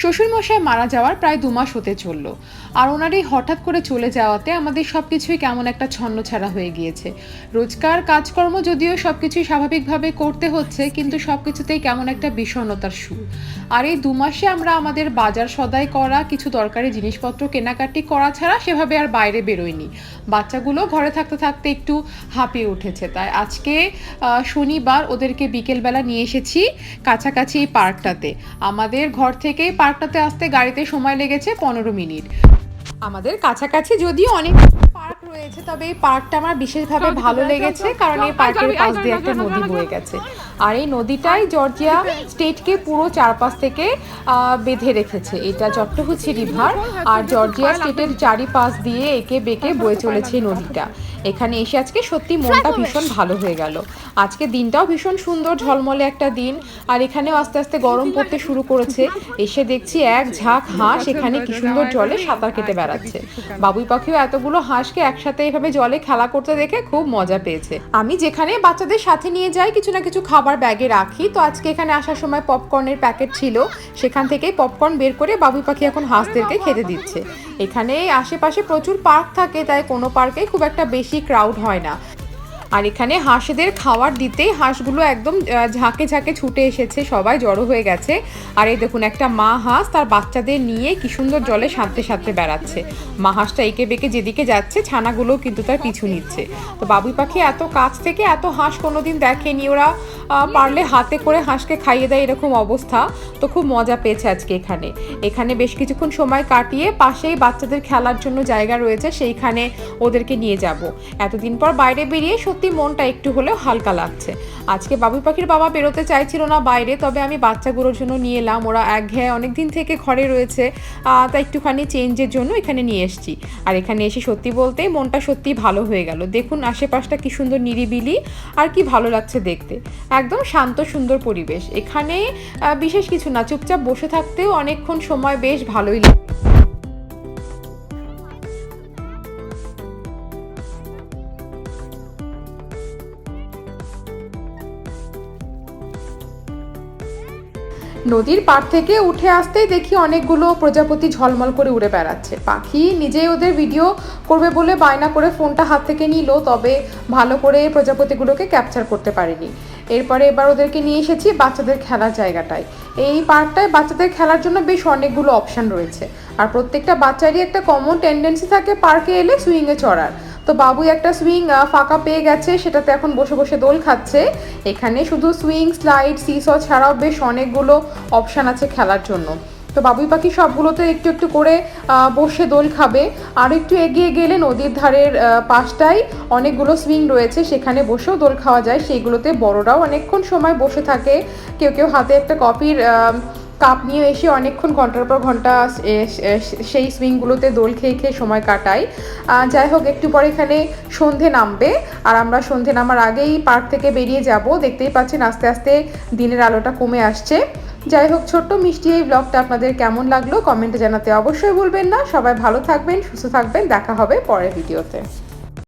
শ্বশুরমশাই মারা যাওয়ার প্রায় দু মাস হতে চলল। আর ওনার এই হঠাৎ করে চলে যাওয়াতে আমাদের সব কিছুই কেমন একটা ছন্নছাড়া হয়ে গিয়েছে। রোজকার কাজকর্ম যদিও সব কিছুই স্বাভাবিকভাবে করতে হচ্ছে, কিন্তু সব কিছুতেই কেমন একটা বিষণ্ণতার সুর। আর এই দু মাসে আমরা আমাদের বাজার সদাই করা, কিছু দরকারি জিনিসপত্র কেনাকাটি করা ছাড়া সেভাবে আর বাইরে বেরোয়নি। বাচ্চাগুলো ঘরে থাকতে থাকতে একটু হাঁপিয়ে উঠেছে। তাই আজকে শনিবার ওদেরকে বিকেলবেলা নিয়ে এসেছি কাছাকাছি এই পার্কটাতে। আমাদের ঘর থেকে পার্কটাতে আসতে গাড়িতে সময় লেগেছে পনেরো মিনিট। আমাদের কাছাকাছি যদিও অনেক পার্ক রয়েছে তবে এই পার্কটা আমার বিশেষভাবে ভালো লেগেছে কারণ এই পার্কের পাশ দিয়ে একটা নদী বয়ে গেছে। আর এই নদীটাই জর্জিয়া স্টেটকে পুরো চারপাশ থেকে বেঁধে রেখেছে। এটা চট্টহুচি রিভার আর জর্জিয়া স্টেটের চারিপাশ দিয়ে একে বেঁকে বয়ে চলেছে নদীটা। এখানে এসে আজকে সত্যি মনটা ভীষণ ভালো হয়ে গেল। আজকে দিনটাও ভীষণ সুন্দর ঝলমলে একটা দিন। আর এখানেও আস্তে আস্তে গরম পড়তে শুরু করেছে। এসে দেখছি এক ঝাঁক হাঁস এখানে কি সুন্দর জলে সাঁতার কেটে বেড়াচ্ছে। বাবুই পাখিও এতগুলো হাঁসকে একসাথে এভাবে জলে খেলা করতে দেখে খুব মজা পেয়েছে। আমি যেখানে বাচ্চাদের সাথে নিয়ে যাই, কিছু না কিছু খাবার ব্যাগে রাখি। তো আজকে এখানে আসার সময় পপকর্নের প্যাকেট ছিল। সেখান থেকেই পপকর্ন বের করে বাবুই পাখি এখন হাঁসদেরকে খেতে দিচ্ছে। এখানে আশেপাশে প্রচুর পার্ক থাকে, তাই কোনো পার্কে খুব একটা বেশি ক্রাউড হয় না। আর এখানে হাঁসদের খাওয়ার দিতেই হাঁসগুলো একদম ঝাঁকে ঝাঁকে ছুটে এসেছে, সবাই জড়ো হয়ে গেছে। আর এই দেখুন, একটা মা হাঁস তার বাচ্চাদের নিয়ে কি সুন্দর জলে সাঁততে সাঁততে বেড়াচ্ছে। মা হাঁসটা এঁকে বেঁকে যেদিকে যাচ্ছে, ছানাগুলো কিন্তু তার পিছু নিচ্ছে। তো বাবুই পাখি এত কাছ থেকে এত হাঁস কোনোদিন দেখেনি ওরা পারলে হাতে করে হাঁসকে খাইয়ে দেয় এরকম অবস্থা। তো খুব মজা পেয়েছে আজকে এখানে। এখানে বেশ কিছুক্ষণ সময় কাটিয়ে পাশেই বাচ্চাদের খেলার জন্য জায়গা রয়েছে, সেইখানে ওদেরকে নিয়ে যাব। এতদিন পর বাইরে বেরিয়ে সত্যি মনটা একটু হলেও হালকা লাগছে। আজকে বাবুই পাখির বাবা বেরোতে চাইছিল না বাইরে, তবে আমি বাচ্চাগুলোর জন্য নিয়ে এলাম। ওরা একঘেয়ে অনেক দিন থেকে ঘরে রয়েছে তাই একটুখানি চেঞ্জের জন্য এখানে নিয়ে এসেছি। আর এখানে এসে সত্যি বলতে মনটা সত্যি ভালো হয়ে গেল। দেখুন আশেপাশটা কি সুন্দর নিরিবিলি আর কি ভালো লাগছে দেখতে। একদম শান্ত, সুন্দর পরিবেশ। এখানে বিশেষ কিছু না, চুপচাপ বসে থাকতেও অনেকক্ষণ সময় বেশ ভালোই লাগে। নদীর পাড় থেকে উঠে আসতেই দেখি অনেকগুলো প্রজাপতি ঝলমল করে উড়ে বেড়াচ্ছে। পাখি নিজেই ওদের ভিডিও করবে বলে বায়না করে ফোনটা হাত থেকে নিল, তবে ভালো করে প্রজাপতিগুলোকে ক্যাপচার করতে পারেনি। এরপরে এবার ওদেরকে নিয়ে এসেছি বাচ্চাদের খেলার জায়গাটায়। এই পার্কটায় বাচ্চাদের খেলার জন্য বেশ অনেকগুলো অপশান রয়েছে। আর প্রত্যেকটা বাচ্চারই একটা কমন টেন্ডেন্সি থাকে পার্কে এলে সুইংয়ে চড়ার। তো বাবু একটা সুইং ফাঁকা পেয়ে গেছে সেটাতে এখন বসে বসে দোল খাচ্ছে। এখানে শুধু সুইং স্লাইড সিস ছাড়াও বেশ অনেকগুলো অপশান আছে খেলার জন্য। তো বাবুই পাখি সবগুলোতে একটু একটু করে বসে দোল খাবে। আর একটু এগিয়ে গেলে নদীর ধারের পাশটায় অনেকগুলো সুইং রয়েছে সেখানে বসেও দোল খাওয়া যায়। সেইগুলোতে বড়রাও অনেকক্ষণ সময় বসে থাকে। কেউ কেউ হাতে একটা আহ, কাপ নিয়ে এসে অনেকক্ষণ ঘণ্টার পর ঘণ্টা সেই সুইংগুলোতে দোল খেয়ে খেয়ে সময় কাটাই। যাই হোক, একটু পরে এখানে সন্ধে নামবে। আর আমরা সন্ধে নামার আগেই পার্ক থেকে বেরিয়ে যাব। দেখতেই পাচ্ছেন, আস্তে আস্তে দিনের আলোটা কমে আসছে। যাই হোক, ছোট্ট মিষ্টি এই ব্লগটা আপনাদের কেমন লাগল? কমেন্টে জানাতে অবশ্যই বলবেন না। সবাই ভালো থাকবেন, সুস্থ থাকবেন। দেখা হবে পরের ভিডিওতে।